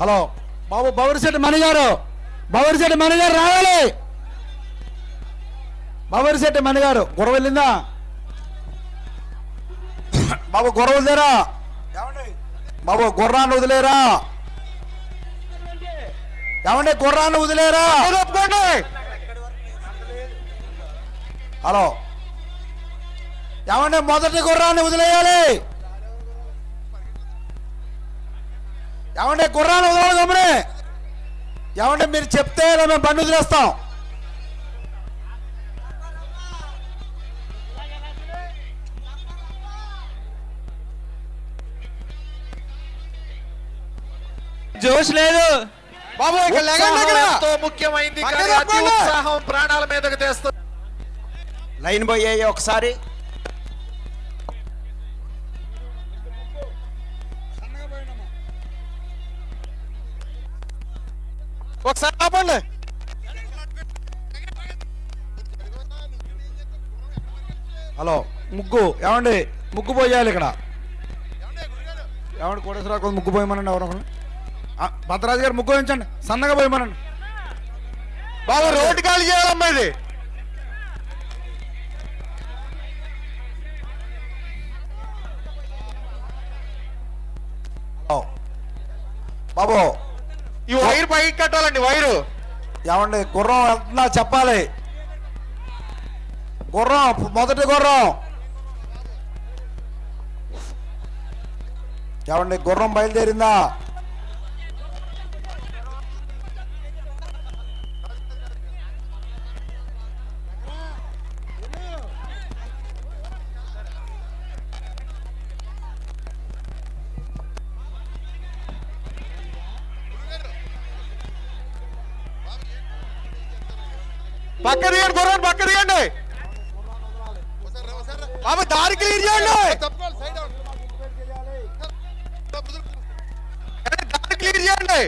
Hello బాబు బవరిశెట్టి మణి గారు బవరిశెట్టి మణి గారు రావాలి. బవరిశెట్టి మణి గారు గొడవ వెళ్ళిందా? బాబు గొడవ వదిలేరా? బాబు గుర్రాన్ని వదిలేరా? ఏమండి గుర్రాన్ని వదిలేరా? హలో. ఏమండి మొదటి గుర్రాన్ని వదిలేయాలి. ఏమండి గుర్రాన్ని వదలాలి గమని ఏమండి మీరు చెప్తే ఇలా మేము బండి వదిలేస్తాం. జోష్ లేదు. బాబు. ఎంతో ముఖ్యమైంది ప్రాణాల మీదకి తెస్తుంది లైన్ అయ్యి ఒకసారి. చెప్పండి. హలో ముగ్గు ఏమండి? ముగ్గు పోయాలి ఇక్కడ. ఏమండి కోటేశ్వరరావు కొంచెం ముగ్గు పోయమనండి ఎవరు భద్రాజు గారు ముగ్గు ఉంచండి సన్నగా పోయమనండి. బాబు రోడ్డు ఖాళీ చేయాలమ్మా ఇది. బాబు ఈ వైర్ పైకి కట్టాలండి వైరు. ఏమండి గుర్రం వెళ్తుందా చెప్పాలి. గుర్రం మొదటి గుర్రం. ఏమండి గుర్రం బయలుదేరిందా? పక్క తీయండి గుర్రాన్ని పక్క తీయండి. బాబు దారి క్లియర్ చేయండి. దారి క్లియర్ చేయండి.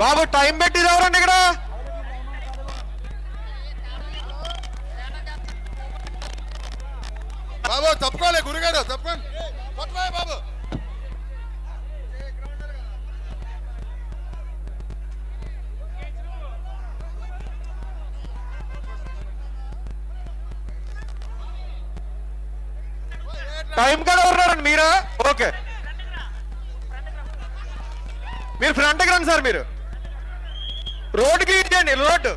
బాబు టైం పెట్టి ఎవరండి ఇక్కడ? బాబు తప్పుకోలే గురుగారు తప్పుకోండి బాబు. టైం కూడా ఉన్నారండి మీరా? ఓకే. మీరు ఫ్రంట్కి రండి సార్ మీరు. రోడ్ క్లియర్ చేయండి రోడ్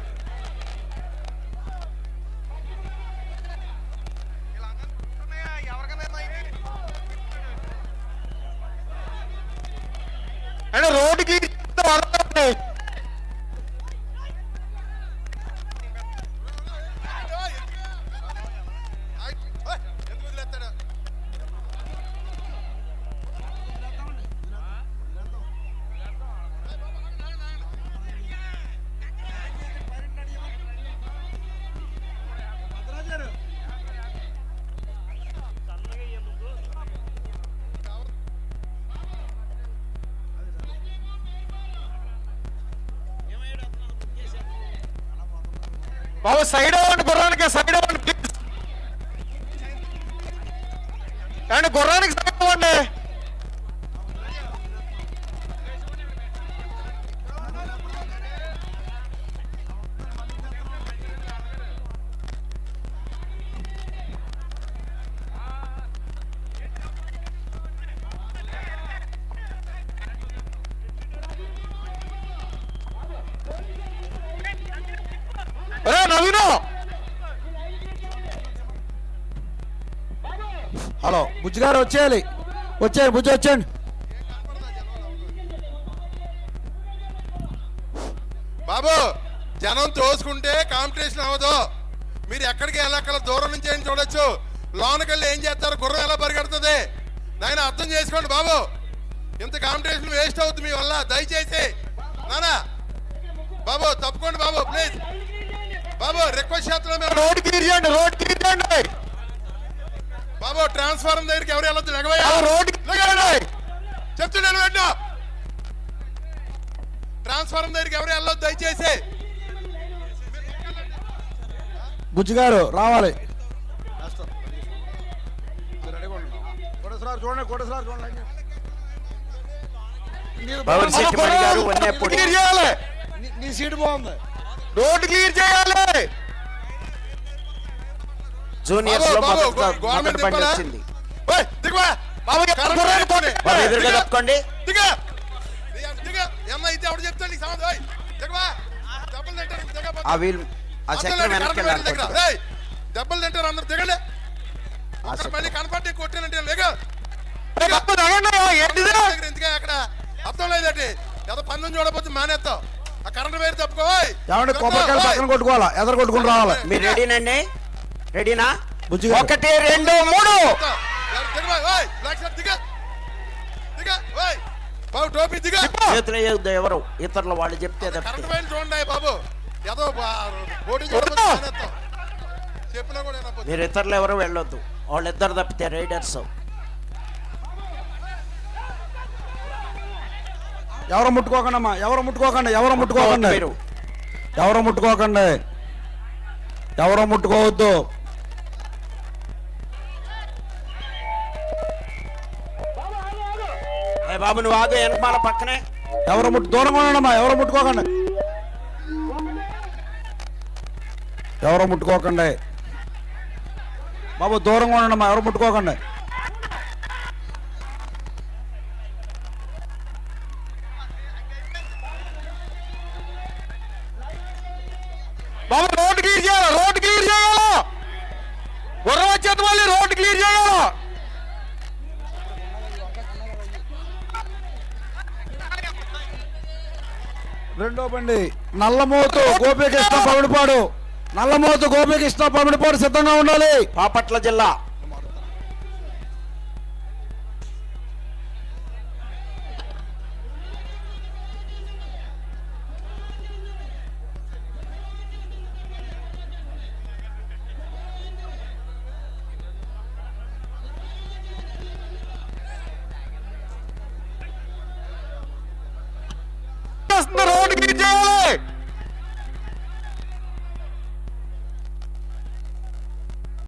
అంటే రోడ్డుకి బాబు సైడ్ అవ్వండి గుర్రానికి సైడ్ అవ్వండి ప్లీజ్ అండ్ గుర్రానికి సైడ్ అవ్వండి ఏ నవీను! హలో బుజ్జు గారు వచ్చేయాలి. వచ్చేయండి బుజ్జి వచ్చేయండి. బాబు జనం తోసుకుంటే కాంపిటీషన్ అవ్వదు. మీరు ఎక్కడికి వెళ్ళక్కడ దూరం నుంచి ఏం చూడొచ్చు. లోనకెళ్ళి ఏం చేస్తారు గుర్రం ఎలా పరిగెడుతుంది? నాయన అర్థం చేసుకోండి బాబు. ఇంత కాంపిటీషన్ వేస్ట్ అవుతుంది మీ వల్ల. దయచేసి నానా బాబు తప్పుకోండి బాబు ప్లీజ్. బాబు రిక్వెస్ట్ చేస్తున్నాం రోడ్ క్లియర్ చేయండి రోడ్ క్లియర్ చేయండి బాబు ట్రాన్స్ఫారం దగ్గరికి ఎవరు వెళ్ళొద్దు ఆ లెగవయ్యా రోడ్ చెప్తున్నాను వెంట ట్రాన్స్ఫారం దగ్గరికి ఎవరు వెళ్ళొద్దు దయచేసి. బుజ్జి గారు రావాలి. చూడండి కోటేశ్వరరావు చూడండి. నీ సీట్ బాగుంది. రోడ్ క్లియర్ చేయాలి. జూనియర్స్లో మొదటి బండి? వచ్చింది. ఎదురుగా. తప్పుకోండి. దెబ్బలు తింటారు, దిగకపోతే. ఆ వీల్ ఆ అందరూ చక్రం వెనక్కి. వెళ్ళాలి దెబ్బలు తింటారు. మళ్ళీ కనపడి కొట్టానంటే లేక అర్థం లేదటి? ఏదో పన్ను చూడకపోతే మానేస్తావు. దెబ్బ, కొబ్బరికాయలు. పక్కన కొట్టుకోవాలా? ఎదరు కొట్టుకుని రావాలి. మీరు రెడీనండి? రెడీనా. ఒకటి రెండు మూడు. చేతులు ఎవరు ఇతరులు వాళ్ళు చెప్తే తప్పితే. కరెంట్ వైర్ చూడండి బాబు. ఏదో. మీరు ఇతరులు ఎవరు వెళ్ళొద్దు. వాళ్ళిద్దరు తప్పితే రైడర్స్. ఎవరు ముట్టుకోకండి అమ్మా ఎవరు ముట్టుకోకండి ఎవరు ముట్టుకోకండి. ఎవరు ముట్టుకోకండి. ఎవరు ముట్టుకోవద్దు. బాబు నువ్వు ఆగు వెనకమాల పక్కనే. ఎవరు ముట్టు దూరంగా ఉండండి ఎవరు ముట్టుకోకండి. ఎవరు ముట్టుకోకండి. బాబు దూరంగా ఉండండి ఎవరు ముట్టుకోకండి. గుర్రం మళ్ళీ రోడ్డు క్లియర్ చేయాల? రెండో బండి. నల్లమోతు గోపికృష్ణ పమిడిపాడు. నల్లమోతు గోపికృష్ణ పమిడిపాడు సిద్ధంగా ఉండాలి. పాపట్ల జిల్లా. వస్తుంది రోడ్